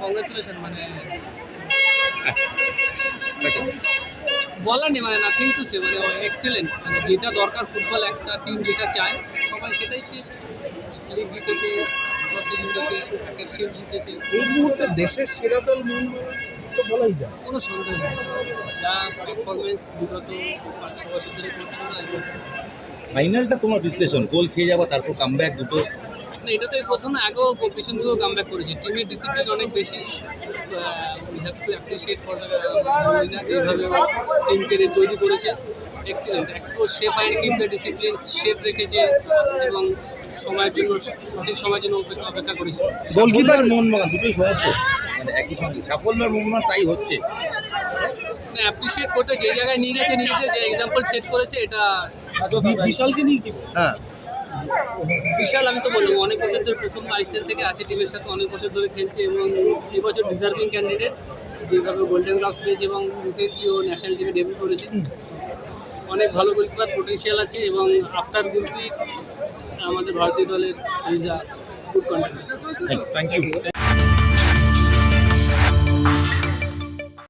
Congratulation মানে বলার নেই মানে নাথিং টু সে মানে এক্সেলেন্ট মানে যেটা দরকার ফুটবল একটা টিম যেটা চায় সবাই সেটাই পেয়েছে। লিগ জিতেছে ট্রফি জিতেছে শিল্ড জিতেছে। এই মুহূর্তে দেশের সেরা দল তো বলাই যায়। কোনো সন্দেহ নেই। যা পারফরমেন্স বিগত পাঁচ ছ বছর ধরে করছে না ফাইনালটা তোমার বিশ্লেষণ গোল খেয়ে যাওয়া তারপর কামব্যাক দুটো। না এটা তো এই প্রথম না আগেও গো- পিছন থেকেও কাম ব্যাক করেছে টিমের ডিসিপ্লিন অনেক বেশি we have to appreciate for যেভাবে টিমকে তৈরি করেছে। এক্সিলেন্ট একটু শেপ আইন টিমকে ডিসিপ্লিন শেপ রেখেছে এবং সময়ের জন্য সঠিক সময়ের জন্য অপেক্ষা অপেক্ষা করেছে। গোলকিপার মোহনবাগান দুটোই সমর্থ মানে একই সঙ্গে সাফল্য আর মোহনবাগান তাই হচ্ছে। অ্যাপ্রিসিয়েট করতে যে জায়গায় নিয়ে গেছে নিয়ে যে এক্সাম্পল সেট করেছে এটা বিশালকে নিয়ে কি? হ্যাঁ। বিশাল আমি তো বললাম অনেক বছর ধরে প্রথম আইসিএল থেকে আছে টিমের সাথে অনেক বছর ধরে খেলছে এবং এবছর ডিজার্ভিং ক্যান্ডিডেট যেভাবে গোল্ডেন গ্লাভস পেয়েছে এবং রিসেন্টলি ও ন্যাশনাল টিমে ডেবিউ করেছে। অনেক ভালো গোলকিপার পোটেন্সিয়াল আছে এবং আফটার গুলপি আমাদের ভারতীয় দলের is a good condition thank you